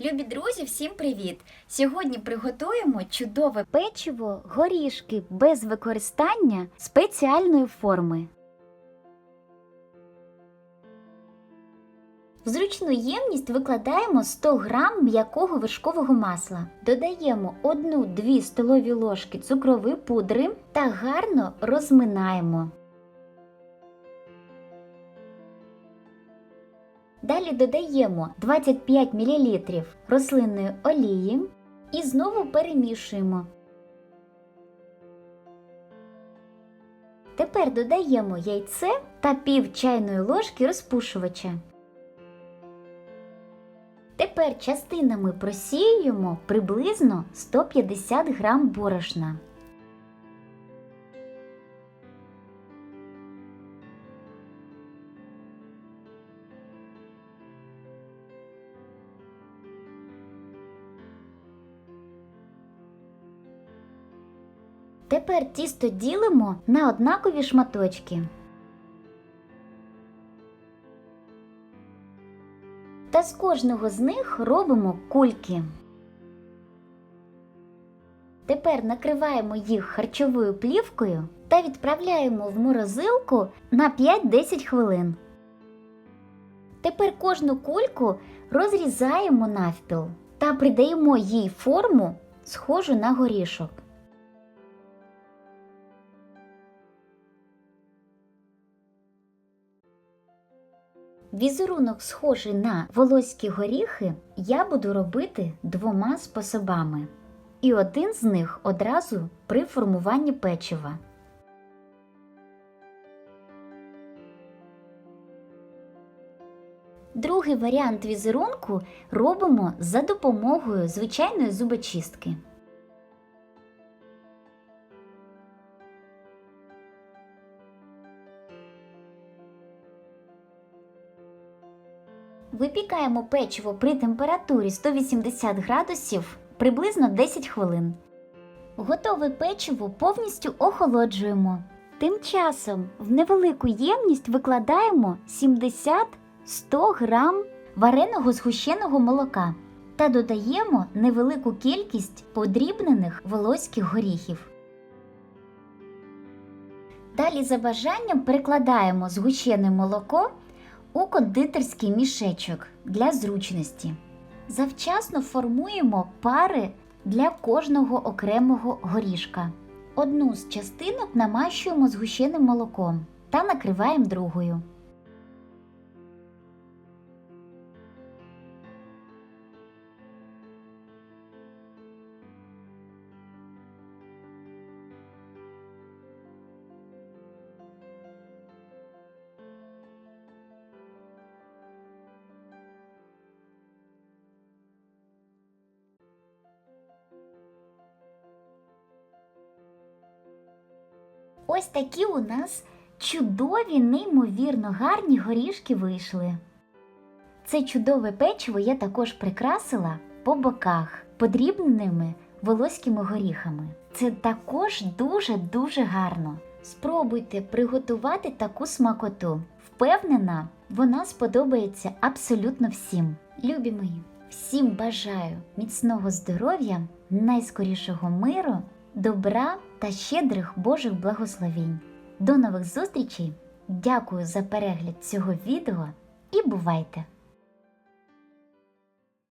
Любі друзі, всім привіт! Сьогодні приготуємо чудове печиво горішки без використання спеціальної форми. В зручну ємність викладаємо 100 г м'якого вершкового масла. Додаємо 1-2 столові ложки цукрової пудри та гарно розминаємо. Далі додаємо 25 мл рослинної олії і знову перемішуємо. Тепер додаємо яйце та пів чайної ложки розпушувача. Тепер частинами просіюємо приблизно 150 г борошна. Тепер тісто ділимо на однакові шматочки. Та з кожного з них робимо кульки. Тепер накриваємо їх харчовою плівкою та відправляємо в морозилку на 5-10 хвилин. Тепер кожну кульку розрізаємо навпіл та придаємо їй форму, схожу на горішок. Візерунок, схожий на волоські горіхи, я буду робити двома способами. І один з них одразу при формуванні печива. Другий варіант візерунку робимо за допомогою звичайної зубочистки. Випікаємо печиво при температурі 180 градусів приблизно 10 хвилин. Готове печиво повністю охолоджуємо. Тим часом в невелику ємність викладаємо 70-100 грам вареного згущеного молока та додаємо невелику кількість подрібнених волоських горіхів. Далі за бажанням перекладаємо згущене молоко у кондитерський мішечок для зручності. Завчасно формуємо пари для кожного окремого горішка. Одну з частинок намащуємо згущеним молоком та накриваємо другою. Ось такі у нас чудові, неймовірно гарні горішки вийшли. Це чудове печиво я також прикрасила по боках подрібненими волоськими горіхами. Це також дуже-дуже гарно. Спробуйте приготувати таку смакоту. Впевнена, вона сподобається абсолютно всім. Любі мої, всім бажаю міцного здоров'я, найскорішого миру, добра та щедрих Божих благословінь. До нових зустрічей! Дякую за перегляд цього відео і бувайте!